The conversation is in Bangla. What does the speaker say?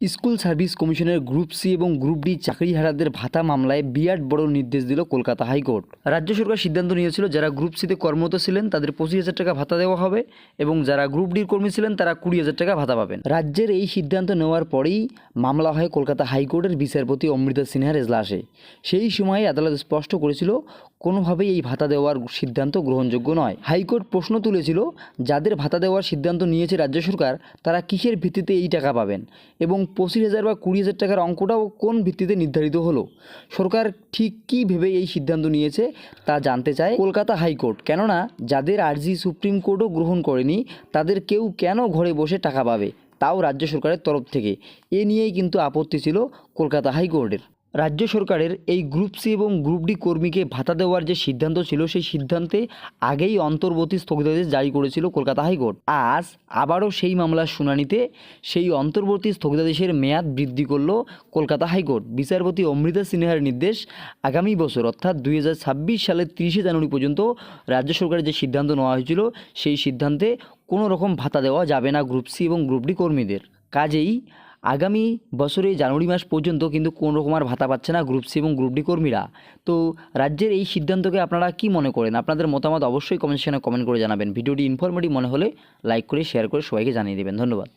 স্কুল সার্ভিস কমিশনের গ্রুপ সি এবং গ্রুপ ডি চাকরিহারাদের ভাতা মামলায় বিরাট বড় নির্দেশ দিল কলকাতা হাইকোর্ট। রাজ্য সরকার সিদ্ধান্ত নিয়েছিল, যারা গ্রুপ সিতে কর্মরত ছিলেন, তাদের পঁচিশ হাজার টাকা ভাতা দেওয়া হবে এবং যারা গ্রুপ ডির কর্মী ছিলেন, তারা কুড়ি হাজার টাকা ভাতা পাবেন। রাজ্যের এই সিদ্ধান্ত নেওয়ার পরেই মামলা হয় কলকাতা হাইকোর্টের বিচারপতি অমৃতা সিনহার এজলাসে। সেই সময়ে আদালত স্পষ্ট করেছিল, কোনোভাবেই এই ভাতা দেওয়ার সিদ্ধান্ত গ্রহণযোগ্য নয়। হাইকোর্ট প্রশ্ন তুলেছিল, যাদের ভাতা দেওয়ার সিদ্ধান্ত নিয়েছে রাজ্য সরকার, তারা কিসের ভিত্তিতে এই টাকা পাবেন? এবং পঁচিশ হাজার বা কুড়ি হাজার টাকার অঙ্কটাও কোন ভিত্তিতে নির্ধারিত হলো? সরকার ঠিক কী ভেবে এই সিদ্ধান্ত নিয়েছে তা জানতে চায় কলকাতা হাইকোর্ট। কেননা, যাদের আর্জি সুপ্রিম কোর্টও গ্রহণ করেনি, তাদের কেউ কেন ঘরে বসে টাকা পাবে? তাও রাজ্য সরকারের তরফ থেকে। এ নিয়েই কিন্তু আপত্তি ছিল কলকাতা হাইকোর্টের। রাজ্য সরকারের এই গ্রুপ সি এবং গ্রুপ ডি কর্মীকে ভাতা দেওয়ার যে সিদ্ধান্ত ছিল, সেই সিদ্ধান্তে আগেই অন্তর্বর্তী স্থগিতাদেশ জারি করেছিল কলকাতা হাইকোর্ট। আজ আবারও সেই মামলার শুনানিতে সেই অন্তর্বর্তী স্থগিতাদেশের মেয়াদ বৃদ্ধি করল কলকাতা হাইকোর্ট। বিচারপতি অমৃতা সিনহার নির্দেশ আগামী বছর, অর্থাৎ দুই হাজার ছাব্বিশ সালের তিরিশে জানুয়ারি পর্যন্ত রাজ্য সরকারের যে সিদ্ধান্ত নেওয়া হয়েছিল, সেই সিদ্ধান্তে কোনো রকম ভাতা দেওয়া যাবে না গ্রুপ সি এবং গ্রুপ ডি কর্মীদের। কাজেই আগামী বছরে জানুয়ারি মাস পর্যন্ত কিন্তু কোন রকম আর ভাতা পাচ্ছে না গ্রুপ সি এবং গ্রুপ ডি কর্মীরা। তো রাজ্যের এই সিদ্ধান্তকে আপনারা কি মনে করেন? আপনাদের মতামত অবশ্যই কমেন্ট সেকশনে কমেন্ট করে জানাবেন। ভিডিওটি ইনফরমেটিভ মনে হলে লাইক করে শেয়ার করে সবাইকে জানিয়ে দেবেন। ধন্যবাদ।